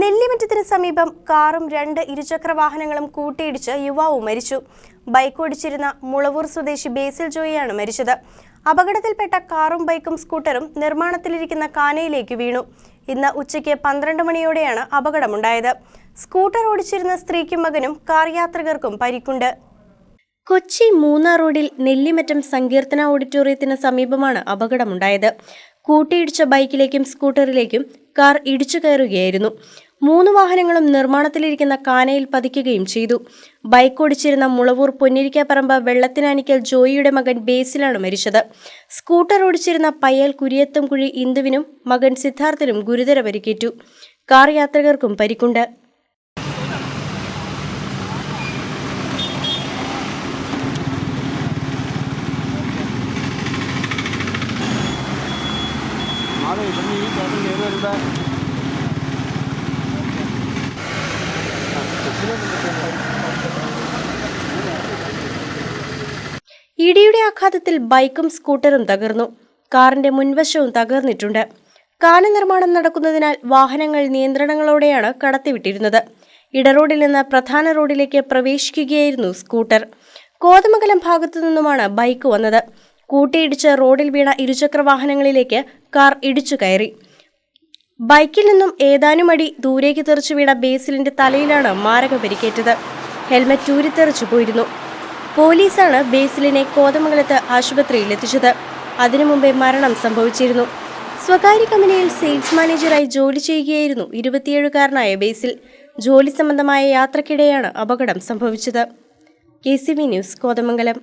നെല്ലിമറ്റത്തിന് സമീപം കാറും രണ്ട് ഇരുചക്ര വാഹനങ്ങളും കൂട്ടിയിടിച്ച് യുവാവ് മരിച്ചു. ബൈക്ക് ഓടിച്ചിരുന്ന മുളവൂർ സ്വദേശി ബേസിൽ ജോയിയാണ് മരിച്ചത്. അപകടത്തിൽപ്പെട്ട കാറും ബൈക്കും സ്കൂട്ടറും നിർമ്മാണത്തിലിരിക്കുന്ന കാനയിലേക്ക് വീണു. ഇന്ന് ഉച്ചയ്ക്ക് പന്ത്രണ്ട് മണിയോടെയാണ് അപകടമുണ്ടായത്. സ്കൂട്ടർ ഓടിച്ചിരുന്ന സ്ത്രീക്കും മകനും കാർ യാത്രികർക്കും പരിക്കുണ്ട്. കൊച്ചി മൂന്നാർ റോഡിൽ നെല്ലിമറ്റം സങ്കീർത്തന ഓഡിറ്റോറിയത്തിന് സമീപമാണ് അപകടമുണ്ടായത്. കൂട്ടിയിടിച്ച ബൈക്കിലേക്കും സ്കൂട്ടറിലേക്കും കാർ ഇടിച്ചു കയറുകയായിരുന്നു. മൂന്ന് വാഹനങ്ങളും നിർമ്മാണത്തിലിരിക്കുന്ന കാനയിൽ പതിക്കുകയും ചെയ്തു. ബൈക്ക് ഓടിച്ചിരുന്ന മുളവൂർ പൊന്നിരിക്കാപ്പറമ്പ് വെള്ളത്തിനാനിക്കൽ ജോയിയുടെ മകൻ ബേസിലാണ് മരിച്ചത്. സ്കൂട്ടർ ഓടിച്ചിരുന്ന പയ്യൽ കുരിയത്തുംകുഴി ഇന്ദുവിനും മകൻ സിദ്ധാർത്ഥനും ഗുരുതര പരിക്കേറ്റു. കാർ യാത്രികർക്കും പരിക്കുണ്ട്. അതെ ഈ ചേട്ടൻ വരുമ്പോ ഇടിയുടെ ആഘാതത്തിൽ ബൈക്കും സ്കൂട്ടറും തകർന്നു. കാറിന്റെ മുൻവശവും തകർന്നിട്ടുണ്ട്. കാന നിർമ്മാണം നടക്കുന്നതിനാൽ വാഹനങ്ങൾ നിയന്ത്രണങ്ങളോടെയാണ് കടത്തിവിട്ടിരുന്നത്. ഇടറോഡിൽ നിന്ന് പ്രധാന റോഡിലേക്ക് പ്രവേശിക്കുകയായിരുന്നു സ്കൂട്ടർ. കോതമംഗലം ഭാഗത്തു നിന്നുമാണ് ബൈക്ക് വന്നത്. കൂട്ടിയിടിച്ച് റോഡിൽ വീണ ഇരുചക്ര വാഹനങ്ങളിലേക്ക് കാർ ഇടിച്ചു കയറി. ബൈക്കിൽ നിന്നും ഏതാനും അടി ദൂരേക്ക് തെറിച്ചു വീണ ബേസിലിന്റെ തലയിലാണ് മാരക പരിക്കേറ്റത്. ഹെൽമറ്റ് ഊരിത്തെറിച്ചു പോയിരുന്നു. പോലീസാണ് ബേസിലിനെ കോതമംഗലത്ത് ആശുപത്രിയിൽ എത്തിച്ചത്. അതിനു മുമ്പേ മരണം സംഭവിച്ചിരുന്നു. സ്വകാര്യ കമ്പനിയിൽ സെയിൽസ് മാനേജറായി ജോലി ചെയ്യുകയായിരുന്നു ഇരുപത്തിയേഴുകാരനായ ബേസിൽ. ജോലി സംബന്ധമായ യാത്രക്കിടെയാണ് അപകടം സംഭവിച്ചത്. K C V news Kothamangalam.